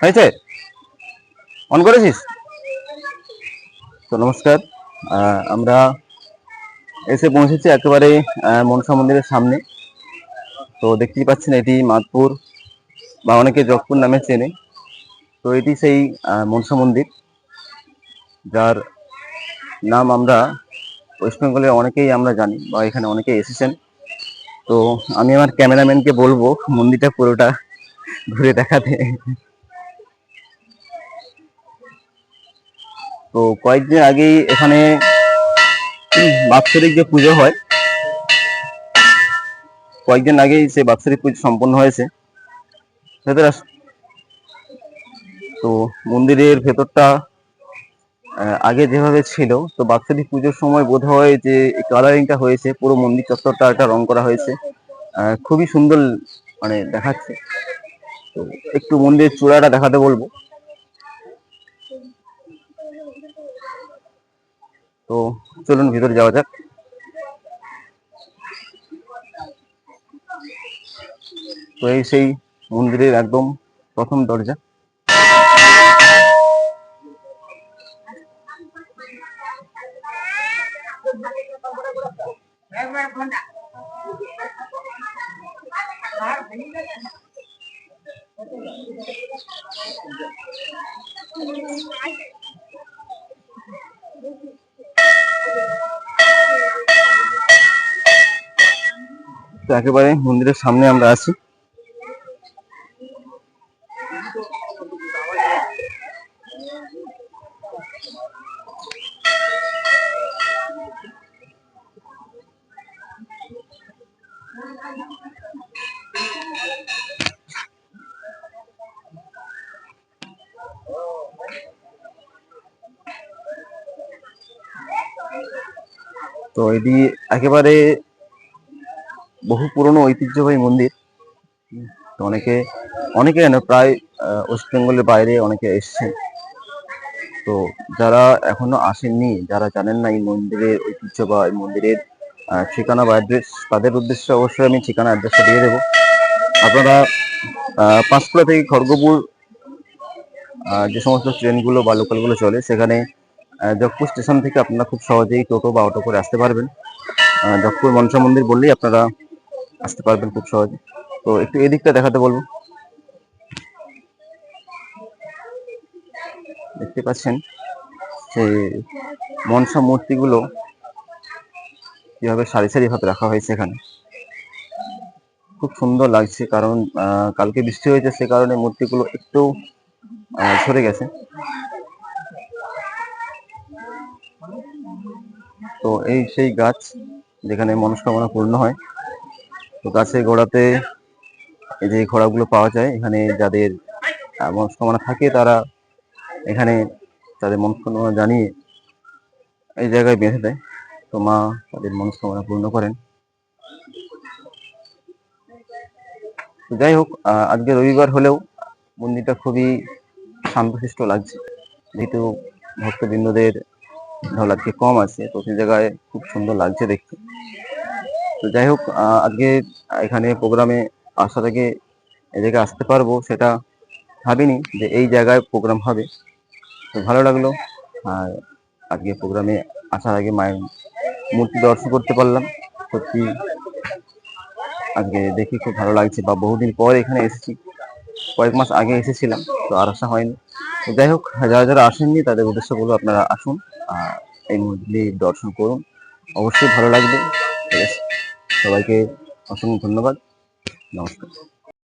হয়েছে? অন করেছিস? তো নমস্কার আমরা এসে পৌঁছেছি একেবারে মনসা মন্দিরের সামনে। তো দেখতেই পাচ্ছেন এটি মাদপুর বা অনেকে জগপুর নামে চেনে। তো এটি সেই মনসা মন্দির, যার নাম আমরা ওয়েস্ট বেঙ্গলে অনেকেই আমরা জানি বা এখানে অনেকেই এসেছেন। তো আমি আমার ক্যামেরাম্যানকে বলব মন্দিরটা পুরোটা ঘুরে দেখাতে। তো কয়েকদিন আগেই এখানে বাৎসরিক যে পুজো হয়, কয়েকদিন আগেই সে বাৎসরিক পুজো সম্পন্ন হয়েছে। ভেতরে তো মন্দিরের ভেতরটা আগে যেভাবে ছিল, তো বাৎসরিক পুজোর সময় বোধ হয় যে কালারিংটা হয়েছে, পুরো মন্দির চত্বরটা একটা রং করা হয়েছে। খুবই সুন্দর মানে দেখাচ্ছে। তো একটু মন্দিরের চূড়াটা দেখাতে বলব। তো চলুন ভিতরে যাওয়া যাক। তো এই সেই মন্দিরের একদম প্রথম দরজা। তো একেবারে মন্দিরের সামনে আমরা আছি। তো এটি একেবারে বহু পুরনো ঐতিহ্যবাহী মন্দির। তো অনেকে অনেকে কেন প্রায় ওয়েস্ট বেঙ্গলের বাইরে অনেকে এসছেন। তো যারা এখনও আসেননি যারা জানেন না এই মন্দিরের ঐতিহ্য বা এই মন্দিরের ঠিকানা বা অ্যাড্রেস তাদের উদ্দেশ্যে অবশ্যই আমি ঠিকানা অ্যাড্রেসটা দিয়ে দেবো। আপনারা আহ, পাঁশকুড়া থেকে খড়গপুর যে সমস্ত ট্রেনগুলো বা লোকালগুলো চলে সেখানে জগপুর স্টেশন থেকে আপনারা খুব সহজেই টোটো বা অটো করে আসতে পারবেন। জগপুর মনসা মন্দির বললেই আপনারা আসতে পারবেন খুব সহজে। তো একটু এদিকটা দেখাতে বলব। দেখতে পাচ্ছেন যে মনসা মূর্তিগুলো কীভাবে সারি সারি ভাবে রাখা হয়েছে এখানে। খুব সুন্দর লাগছে কারণ কালকে বৃষ্টি হয়েছে সে কারণে মূর্তিগুলো একটু ঝরে গেছে। তো এই সেই গাছ যেখানে মনস্কামনা পূর্ণ হয় তো গাছের গোড়াতে এই যে ঘোড়াগুলো পাওয়া যায়, এখানে যাদের মনস্কামনা থাকে তারা এখানে তাদের মনস্কামনা জানিয়ে এই জায়গায় বেঁধে দেয়। তো মা তাদের মনস্কামনা পূর্ণ করেন। যাই হোক আজকে রবিবার হলেও মন্দিরটা খুবই শান্তশিষ্ট লাগছে। যেহেতু ভক্তবৃন্দদের ঢল আজকে কম আছে, তো সেই জায়গায় খুব সুন্দর লাগছে দেখতে। তো যাই হোক আজকে এখানে প্রোগ্রামে আসা থেকে এই জায়গায় আসতে পারব সেটা ভাবিনি যে এই জায়গায় প্রোগ্রাম হবে। তো ভালো লাগল। আর আজকে প্রোগ্রামে আসার আগে মায়ের মূর্তি দর্শন করতে পারলাম। সত্যি আজকে দেখি খুব ভালো লাগছে বা বহুদিন পর এখানে এসেছি। কয়েক মাস আগে এসেছিলাম, তো আর আসা হয়নি। তো যাই হোক, যারা যারা আসেননি তাদের উদ্দেশ্য বলব আপনারা আসুন আর এই মন্দির দর্শন করুন। অবশ্যই ভালো লাগবে। ঠিক আছে। সবাইকে অসংখ্য ধন্যবাদ। নমস্কার।